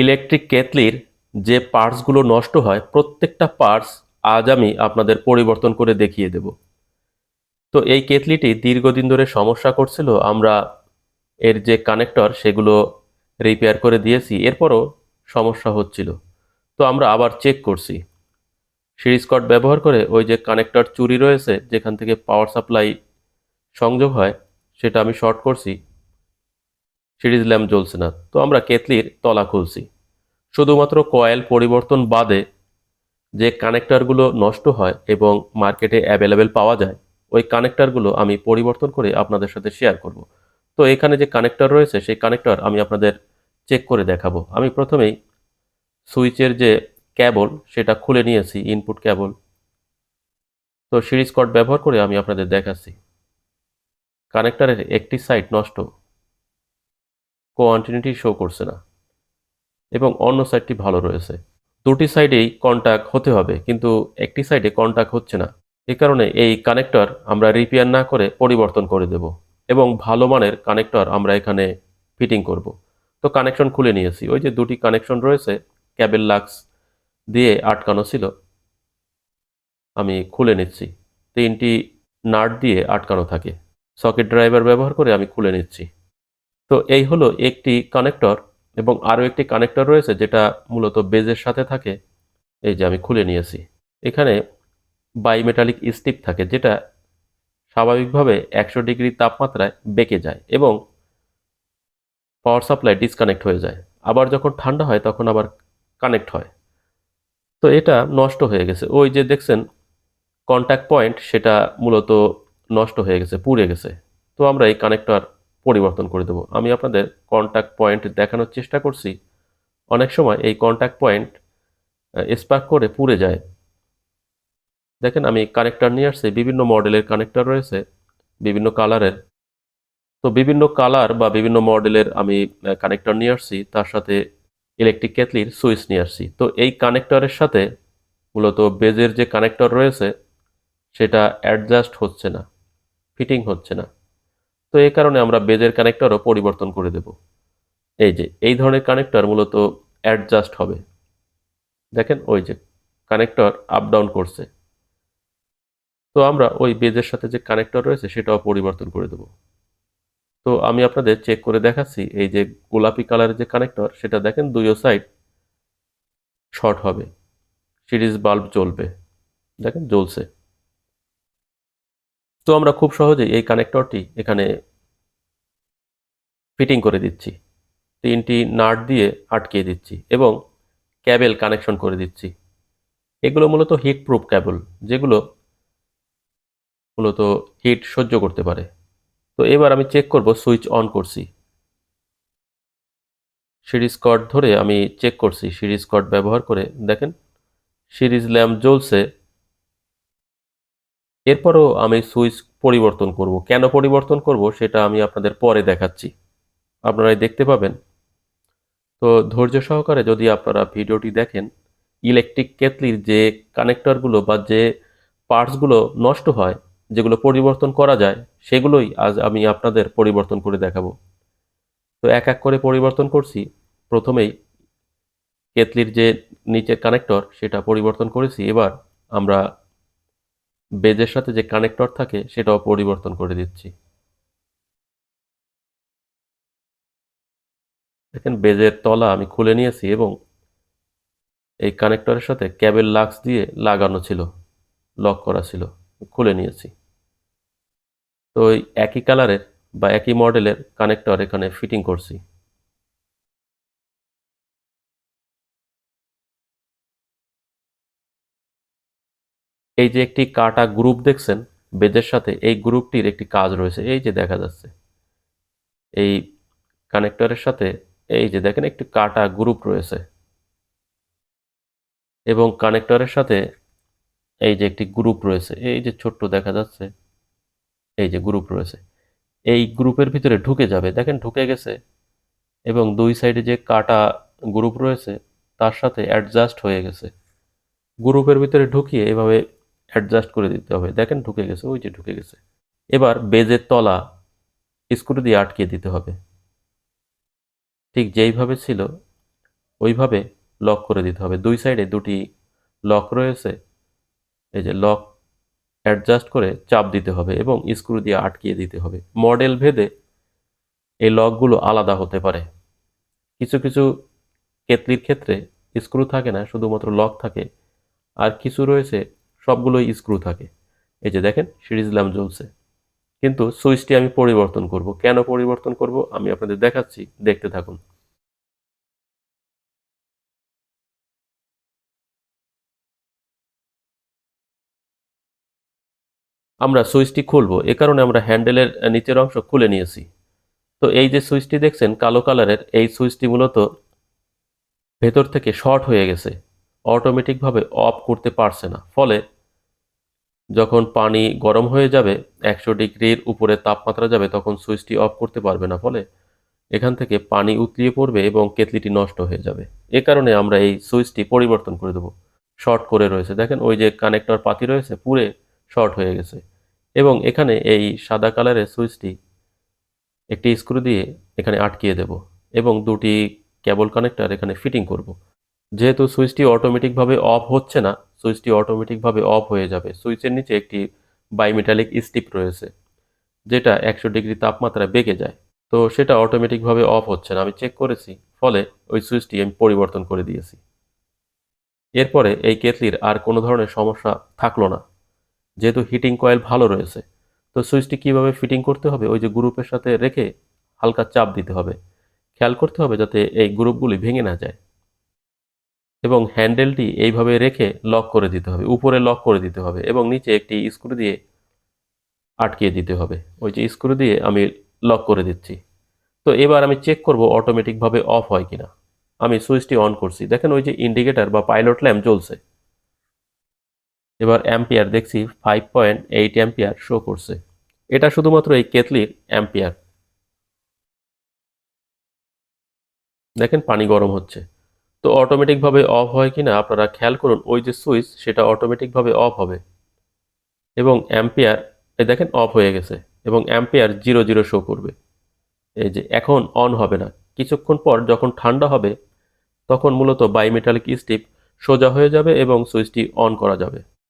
Electric কেতলির যে পার্টসগুলো নষ্ট হয়, প্রত্যেকটা পার্টস আজ আমি আপনাদের পরিবর্তন করে দেখিয়ে দেব। তো এই কেতলিটি দীর্ঘদিন ধরে সমস্যা করছিল, আমরা এর যে কানেক্টর সেগুলো রিপেয়ার করে দিয়েছি, এরপরও সমস্যা হচ্ছিল। তো আমরা আবার চেক করছি। সিরিজ কট ব্যবহার করে ওই যে কানেক্টর চুরি রয়েছে, যেখান থেকে পাওয়ার সাপ্লাই সংযোগ হয়, সেটা আমি শর্ট করছি। সিরিজ ল্যাম্প জ্বলছে না। তো আমরা কেতলির তলা খুলছি। শুধুমাত্র কয়েল পরিবর্তন বাদে যে কানেক্টারগুলো নষ্ট হয় এবং মার্কেটে অ্যাভেলেবেল পাওয়া যায়, ওই কানেক্টারগুলো আমি পরিবর্তন করে আপনাদের সাথে শেয়ার করব। তো এখানে যে কানেক্টার রয়েছে, সেই কানেক্টার আমি আপনাদের চেক করে দেখাবো। আমি প্রথমেই সুইচের যে ক্যাবল, সেটা খুলে নিয়েছি ইনপুট ক্যাবল। তো সিরিজ কট ব্যবহার করে আমি আপনাদের দেখাচ্ছি। কানেক্টারের একটি সাইড নষ্ট কোয়ান্টিটি শো করছে না। এবং অন্য সাইডটি ভালো রয়েছে। দুটি সাইডেই কন্ট্যাক্ট হতে হবে, কিন্তু একটি সাইডে কন্ট্যাক্ট হচ্ছে না। এ কারণে এই কানেক্টর আমরা রিপেয়ার না করে পরিবর্তন করে দেব এবং ভালো মানের কানেক্টর আমরা এখানে ফিটিং করব। তো কানেকশন খুলে নিয়েছি। ওই যে দুটি কানেকশন রয়েছে ক্যাবেল লাক্স দিয়ে আটকানো ছিল, আমি খুলে নিচ্ছি। তিনটি নাট দিয়ে আটকানো থাকে। সকেট ড্রাইভার ব্যবহার করে আমি খুলে নিচ্ছি। তো এই হলো একটি কানেক্টর এবং আরও একটি কানেক্টর রয়েছে যেটা মূলত বেজের সাথে থাকে। এই যে আমি খুলে নিয়েছি। এখানে বাইমেটালিক স্টিক থাকে যেটা স্বাভাবিকভাবে একশো ডিগ্রি তাপমাত্রায় বেঁকে যায় এবং পাওয়ার সাপ্লাই ডিসকানেক্ট হয়ে যায়। আবার যখন ঠান্ডা হয় তখন আবার কানেক্ট হয়। তো এটা নষ্ট হয়ে গেছে। ওই যে দেখছেন কন্ট্যাক্ট পয়েন্ট সেটা মূলত নষ্ট হয়ে গেছে, পুড়ে গেছে। তো আমরা এই কানেক্টর পরিবর্তন করে দেবো। আমি আপনাদের কন্ট্যাক্ট পয়েন্ট দেখানোর চেষ্টা করছি। অনেক সময় এই কন্ট্যাক্ট পয়েন্ট স্পার্ক করে পুড়ে যায়। দেখেন, আমি কানেক্টার নিয়ে আসছি, বিভিন্ন মডেলের কানেক্টর রয়েছে, বিভিন্ন কালারের তো বিভিন্ন কালার বা বিভিন্ন মডেলের আমি কানেক্টর নিয়ে আসছি, তার সাথে ইলেকট্রিক কেতলির সুইচ নিয়ে আসছি। তো এই কানেক্টরের সাথে মূলত বেজের যে কানেক্টর রয়েছে, সেটা অ্যাডজাস্ট হচ্ছে না ফিটিং হচ্ছে না। তো এই কারণে আমরা বেজের কানেক্টরও পরিবর্তন করে দেব। এই যে, এই ধরনের কানেক্টর মূলত অ্যাডজাস্ট হবে। দেখেন ওই যে কানেক্টর আপ ডাউন করছে। তো আমরা ওই বেজের সাথে যে কানেক্টর রয়েছে, সেটাও পরিবর্তন করে দেব। তো আমি আপনাদের চেক করে দেখাচ্ছি, এই যে গোলাপি কালারের যে কানেক্টর সেটা দেখেন দুইও সাইড শর্ট হবে। সিরিজ বাল্ব জ্বলবে। দেখেন জ্বলছে। তো আমরা খুব সহজেই এই কানেক্টরটি এখানে ফিটিং করে দিচ্ছি। তিনটি নাট দিয়ে আটকিয়ে দিচ্ছি এবং ক্যাবেল কানেকশন করে দিচ্ছি। এগুলো মূলত হিট প্রুফ ক্যাবল যেগুলো মূলত হিট সহ্য করতে পারে। তো এবার আমি চেক করব সুইচ অন করছি। সিরিজ কর্ড ধরে আমি চেক করছি। সিরিজ কর্ড ব্যবহার করে দেখেন, সিরিজ ল্যাম্প জ্বলছে। এরপরও আমি সুইচ পরিবর্তন করব। কেন পরিবর্তন করব সেটা আমি আপনাদের পরে দেখাচ্ছি। আপনারাই দেখতে পাবেন। তো ধৈর্য সহকারে যদি আপনারা ভিডিওটি দেখেন, ইলেকট্রিক কেতলির যে কানেক্টরগুলো বা যে পার্টসগুলো নষ্ট হয়, যেগুলো পরিবর্তন করা যায়, সেগুলোই আজ আমি আপনাদের পরিবর্তন করে দেখাবো। তো এক এক করে পরিবর্তন করছি। প্রথমেই কেতলির যে নিচের কানেক্টর, সেটা পরিবর্তন করেছি। এবার আমরা বেজের সাথে যে কানেক্টর থাকে, সেটাও পরিবর্তন করে দিচ্ছি। দেখেন বেজের তলা আমি খুলে নিয়েছি এবং এই কানেক্টরের সাথে ক্যাবেল লাক্স দিয়ে লাগানো ছিল লক করা ছিল, খুলে নিয়েছি। তো ওই একই কালারের বা একই মডেলের কানেক্টর এখানে ফিটিং করছি। এই যে একটি কাটা গ্রুপ দেখছেন বেদের সাথে, এই গ্রুপটির একটি কাজ রয়েছে। এই যে দেখা যাচ্ছে, এই কানেক্টরের সাথে এই যে দেখেন একটি কাটা গ্রুপ রয়েছে এবং কানেক্টরের সাথে এই যে একটি গ্রুপ রয়েছে। এই যে ছোট্ট দেখা যাচ্ছে, এই যে গ্রুপ রয়েছে, এই গ্রুপের ভিতরে ঢুকে যাবে। দেখেন ঢুকে গেছে এবং দুই সাইডে যে কাটা গ্রুপ রয়েছে, তার সাথে অ্যাডজাস্ট হয়ে গেছে। গ্রুপের ভিতরে ঢুকিয়ে এভাবে অ্যাডজাস্ট করে দিতে হবে। দেখেন ঢুকে গেছে, ওই যে ঢুকে গেছে। এবার বেজের তলা স্ক্রু দিয়ে আটকে দিতে হবে। ঠিক যেইভাবে ছিল, ওইভাবে লক করে দিতে হবে। দুই সাইডে দুটি লক রয়েছে, এই যে লক অ্যাডজাস্ট করে চাপ দিতে হবে এবং স্ক্রু দিয়ে আটকিয়ে দিতে হবে। মডেল ভেদে এই লকগুলো আলাদা হতে পারে। কিছু কিছু কেতলির ক্ষেত্রে স্ক্রু থাকে না, শুধুমাত্র লক থাকে। আর কিছু রয়েছে সবগুলোই স্ক্রু থাকে। এই যে দেখেন, সিরিজ ল্যাম্প জ্বলছে। কিন্তু সুইচটি আমি পরিবর্তন করব। কেন পরিবর্তন করব? আমি আপনাদের দেখাচ্ছি। দেখতে থাকুন। আমরা সুইচটি খুলব। এ কারণে আমরা হ্যান্ডেলের নিচের অংশ খুলে নিয়েছি। তো এই যে সুইচটি দেখছেন, কালো কালারের, এই সুইচটি মূলত ভেতর থেকে শর্ট হয়ে গেছে। অটোমেটিকভাবে অফ করতে পারছে না। ফলে যখন পানি গরম হয়ে যাবে, একশো ডিগ্রির উপরে তাপমাত্রা যাবে, তখন সুইচটি অফ করতে পারবে না, ফলে এখান থেকে পানি উতলিয়ে পড়বে এবং কেতলিটি নষ্ট হয়ে যাবে। এ কারণে আমরা এই সুইচটি পরিবর্তন করে দেবো। শর্ট করে রয়েছে। দেখেন, ওই যে কানেক্টর পাতি রয়েছে পুরে শর্ট হয়ে গেছে। এবং এখানে এই সাদা কালারের সুইচটি একটি স্ক্রু দিয়ে এখানে আটকিয়ে দেব এবং দুটি কেবল কানেক্টর এখানে ফিটিং করব। যেহেতু সুইচটি অটোমেটিকভাবে অফ হচ্ছে না সুইচটি অটোমেটিকভাবে অফ হয়ে যাবে। সুইচের নিচে একটি বাইমেটালিক স্টিপ রয়েছে, যেটা একশো ডিগ্রি তাপমাত্রায় বেঁকে যায়। তো সেটা অটোমেটিকভাবে অফ হচ্ছে না। আমি চেক করেছি, ফলে ওই সুইচটি আমি পরিবর্তন করে দিয়েছি। এরপরে এই কেতলির আর কোনো ধরনের সমস্যা থাকল না। যেহেতু হিটিং কয়েল ভালো রয়েছে, তো সুইচটি কীভাবে ফিটিং করতে হবে? ওই যে গ্রুপের সাথে রেখে হালকা চাপ দিতে হবে। খেয়াল করতে হবে যাতে এই গ্রুপগুলি ভেঙে না যায়। এবং হ্যান্ডেলটি এইভাবে রেখে লক করে দিতে হবে, উপরে লক করে দিতে হবে এবং নিচে একটি স্ক্রু দিয়ে আটকিয়ে দিতে হবে। ওই যে স্ক্রু দিয়ে আমি লক করে দিচ্ছি। তো এবার আমি চেক করব অটোমেটিকভাবে অফ হয় কিনা। আমি সুইচটি অন করছি। দেখেন ওই যে ইন্ডিকেটার বা পাইলট ল্যাম্প জ্বলছে। এবার অ্যাম্পিয়ার দেখছি five point eight ampere show করছে। এটা শুধুমাত্র এই কেতলির অ্যাম্পিয়ার। দেখেন পানি গরম হচ্ছে। তো অটোমেটিকভাবে অফ হয় কি না আপনারা খেয়াল করুন, ওই যে সুইচ সেটা অটোমেটিকভাবে অফ হবে। এবং অ্যাম্পিয়ার এই দেখেন অফ হয়ে গেছে, এবং অ্যাম্পিয়ার জিরো জিরো শো করবে। এই যে এখন অন হবে না। কিছুক্ষণ পর যখন ঠান্ডা হবে, তখন মূলত বাইমেটালিক স্টিপ সোজা হয়ে যাবে এবং সুইচটি অন করা যাবে।